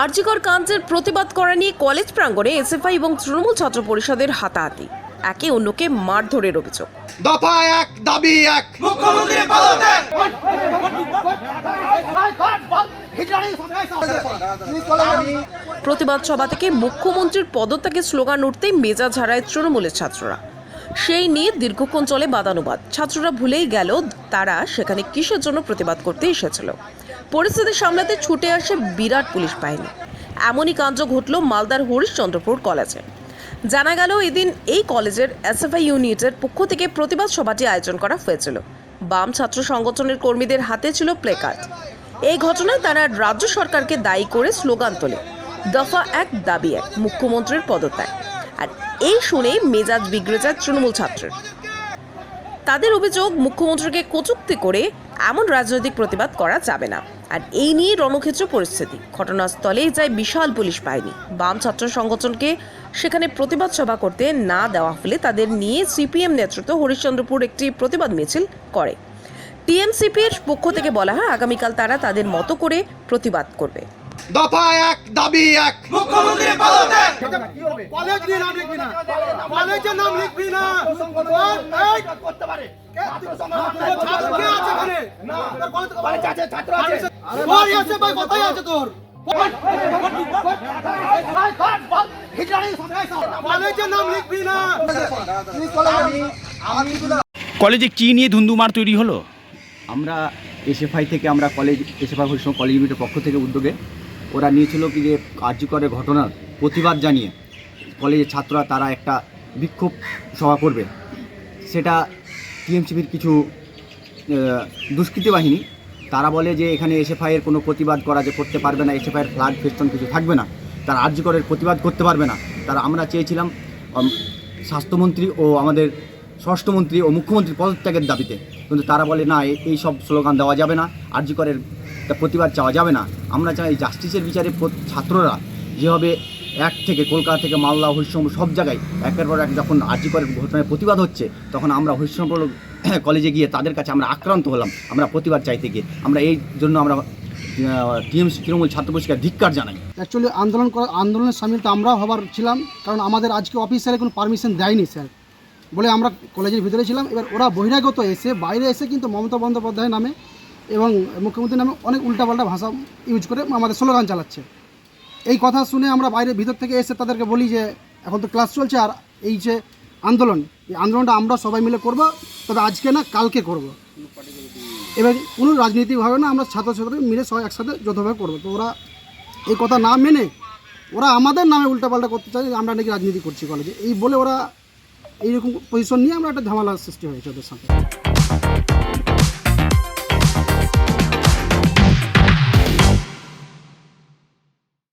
আরজিকর কাণ্ডের প্রতিবাদ করা নিয়ে কলেজ প্রাঙ্গণে এসএফআই এবং তৃণমূল ছাত্র পরিষদের হাতাহাতি। একে অন্যকে মারধরের অভিযোগ। দফা এক দাবি এক। মুখ্যমন্ত্রী পদত্যাগ। প্রতিবাদ সভা থেকে মুখ্যমন্ত্রীর পদত্যাগের স্লোগান উঠতেই মেজাজ হারায় তৃণমূলের ছাত্ররা। সেই নিয়ে দীর্ঘক্ষণ চলে বাদানুবাদ। ছাত্ররা ভুলেই গেল তারা সেখানে কিসের জন্য প্রতিবাদ করতে এসেছিল? পরিস্থিতি সামলাতে ছুটে আসে বিরাট পুলিশ বাহিনী। এমনই কাণ্ড ঘটল মালদার হরিশ্চন্দ্রপুর কলেজে। জানা গেল, এদিন এই কলেজের এসএফআই ইউনিটের পক্ষ থেকে প্রতিবাদ সভাটি আয়োজন করা হয়েছিল। বাম ছাত্র সংগঠনের কর্মীদের হাতে ছিল প্লেকার্ড এই ঘটনায় তারা রাজ্য সরকারকে দায়ী করে স্লোগান তোলে, দফা এক, দাবি এক, মুখ্যমন্ত্রীর পদত্যাগ। আর এই শুনেই মেজাজ বিগড়ে যায় তৃণমূল ছাত্রের। তাদের অভিযোগ, মুখ্যমন্ত্রীকে কচুক্তি করে এমন রাজনৈতিক প্রতিবাদ করা যাবে না। আর এই নিয়ে রণক্ষেত্র পরিস্থিতি। ঘটনাস্থলেই যায় বিশাল পুলিশ বাহিনী। বাম ছাত্র সংগঠনকে সেখানে প্রতিবাদ সভা করতে না দেওয়া হলে তাদের নিয়ে সিপিএম নেতৃত্ব হরিশ্চন্দ্রপুর একটি প্রতিবাদ মিছিল করে। টিএমসিপির পক্ষ থেকে বলা হয় আগামীকাল তারা তাদের মতো করে প্রতিবাদ করবে। দফা এক দাবি এক। মুখ্যমন্ত্রী পদত্যাগ কলেজ নিয়ে নাম লিখবি না। কলেজের নাম লিখবি না। এই, ছাত্র কে আছে? এখানে? কই আছে ভাই, আছে। তোর? কলেজের নাম লিখবি না। কলেজে কি নিয়ে ধুন্দুমার তৈরি হলো? আমরা এসএফআই থেকে আমরা কলেজ এসএফআই হরিশ্চন্দ্র কলেজ ইউনিটের পক্ষ থেকে উদ্যোগে ওরা নিয়েছিল কি যে কার্যকরের ঘটনার প্রতিবাদ জানিয়ে কলেজের ছাত্ররা তারা একটা বিক্ষোভ সভা করবে। সেটা টিএমসিপির কিছু দুষ্কৃতী বাহিনী, তারা বলে যে এখানে এসএফআইয়ের কোনো প্রতিবাদ করা যে করতে পারবে না এসএফআইয়ের ফ্ল্যাগ ফেস্টন কিছু থাকবে না, তারা আর্যকরের প্রতিবাদ করতে পারবে না। তারা আমরা চেয়েছিলাম স্বাস্থ্যমন্ত্রী ও আমাদের স্বরাষ্ট্রমন্ত্রী ও মুখ্যমন্ত্রী পদত্যাগের দাবিতে, কিন্তু তারা বলে না এই সব স্লোগান দেওয়া যাবে না, আর্যকরের প্রতিবাদ চাওয়া যাবে না। আমরা চাই জাস্টিসের বিচারে ছাত্ররা যেভাবে এক থেকে কলকাতা থেকে মালদা হরিশ্চন্দ্র সব জায়গায় একের পর এক যখন আর্যকরের ঘটনায় প্রতিবাদ হচ্ছে, তখন আমরা হরিশ্চন্দ্র কলেজে গিয়ে তাদের কাছে আমরা আক্রান্ত হলাম, আমরা প্রতিবাদ চাইতে গিয়ে। আমরা এই জন্য আমরা টিএমসি তৃণমূল ছাত্র পরিষদের ধিক্কার জানাই। অ্যাকচুয়ালি আন্দোলন করা, আন্দোলনের সামিল তো আমরাও হবার ছিলাম, কারণ আমাদের আজকে অফিসারে কোনো পারমিশন দেয়নি স্যার বলে আমরা কলেজের ভিতরে ছিলাম, এবার ওরা বহিরাগত এসে, বাইরে এসে কিন্তু মমতা বন্দ্যোপাধ্যায় নামে এবং মুখ্যমন্ত্রীর নামে অনেক উল্টাপাল্টা ভাষা ইউজ করে আমাদের স্লোগান চালাচ্ছে। এই কথা শুনে আমরা বাইরে ভিতর থেকে এসে তাদেরকে বলি যে, এখন তো ক্লাস চলছে আর এই যে আন্দোলন, এই আন্দোলনটা আমরা সবাই মিলে করব, তবে আজকে না কালকে করব। এবং কোনো রাজনীতিভাবে না আমরা ছাত্রছাত্রী মিলে সবাই একসাথে যৌথভাবে করব। তো ওরা এই কথা না মেনে ওরা আমাদের নামে উল্টাপাল্টা করতে চায়, আমরা নাকি রাজনীতি করছি কলেজে এই বলে ওরা এইরকম পজিশন নিয়ে আমরা একটা ঝামেলার সৃষ্টি হয়েছে ওদের সাথে।